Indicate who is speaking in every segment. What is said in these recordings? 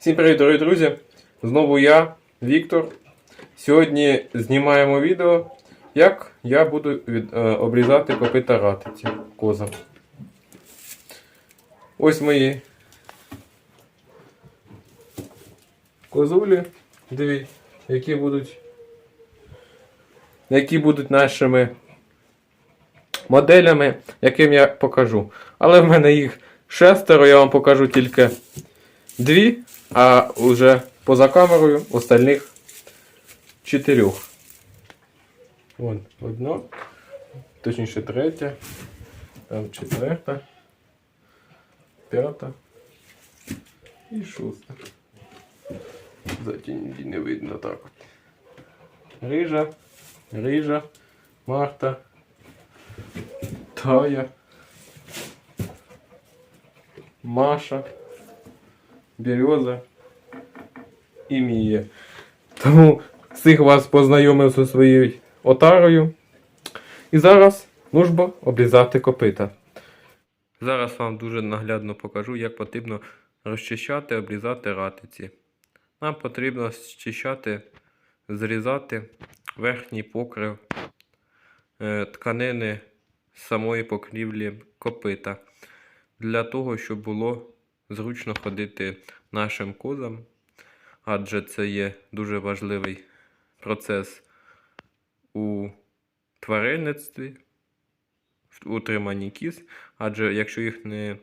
Speaker 1: Всім привіт, дорогі друзі! Знову я, Віктор. Сьогодні знімаємо відео, як я буду від, е, обрізати копита ратиці коза. Ось мої козулі. Дивіться, які будуть, які будуть нашими моделями, яким я покажу. Але в мене їх шестеро, я вам покажу тільки дві, а вже поза камерою остальних чотирьох. Вон одна, точніше третя, там четверта, п'ята і шоста. Затінь не видно так. Рижа, рижа, Марта, Тая, Маша, Береза і Мія. Тому всіх вас познайомив зі своєю отарою. І зараз нужбо обрізати копита. Зараз вам дуже наглядно покажу, як потрібно розчищати, обрізати ратиці. Нам потрібно зчищати, зрізати верхній покрив е, тканини самої покрівлі копита. Для того, щоб було зручно ходити нашим козам, адже це є дуже важливий процес у тваринництві, в утриманні кіз, адже якщо їх не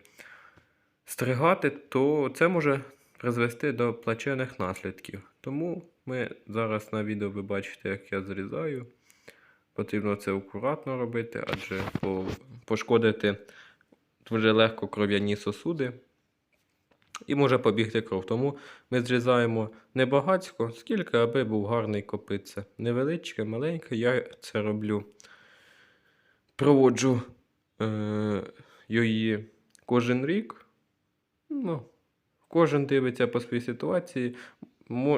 Speaker 1: стригати, то це може призвести до плачевних наслідків. Тому ми зараз на відео ви бачите, як я зрізаю. Потрібно це акуратно робити, адже пошкодити дуже легко кров'яні сосуди і може побігти кров. Тому ми зрізаємо не багацько, скільки, аби був гарний копитце. Невеличке, маленьке, я це роблю. Проводжу е- її кожен рік. Ну, кожен дивиться по своїй ситуації.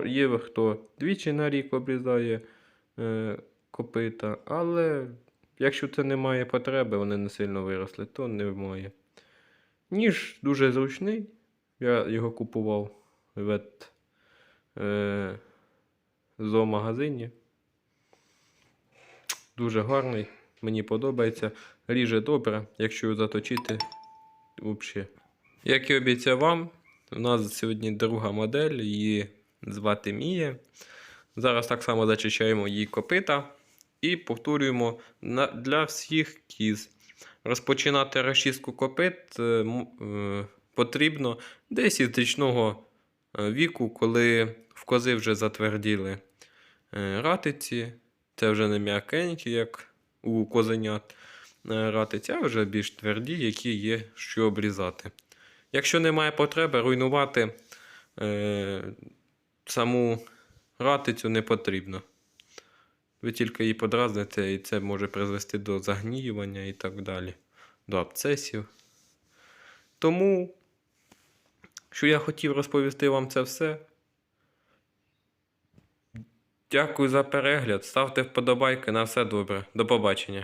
Speaker 1: Є хто двічі на рік обрізає е- копита, але якщо це не має потреби, вони не сильно виросли, то немає. Ніж дуже зручний. Я його купував в е, зоомагазині. Дуже гарний, мені подобається. Ріже добре, якщо його заточити взагалі. Як і обіцяв вам, у нас сьогодні друга модель, її звати Мія. Зараз так само зачищаємо її копита і повторюємо для всіх кіз. Розпочинати розчистку копит е, е, потрібно десь із річного е, віку, коли в кози вже затверділи е, ратиці. Це вже не м'якенькі, як у козенят е, ратиці, а вже більш тверді, які є що обрізати. Якщо немає потреби, руйнувати е, саму ратицю не потрібно. Ви тільки її подразните, і це може призвести до загніювання і так далі, до абцесів. Тому, що я хотів розповісти вам це все. Дякую за перегляд. Ставте вподобайки на все добре. До побачення.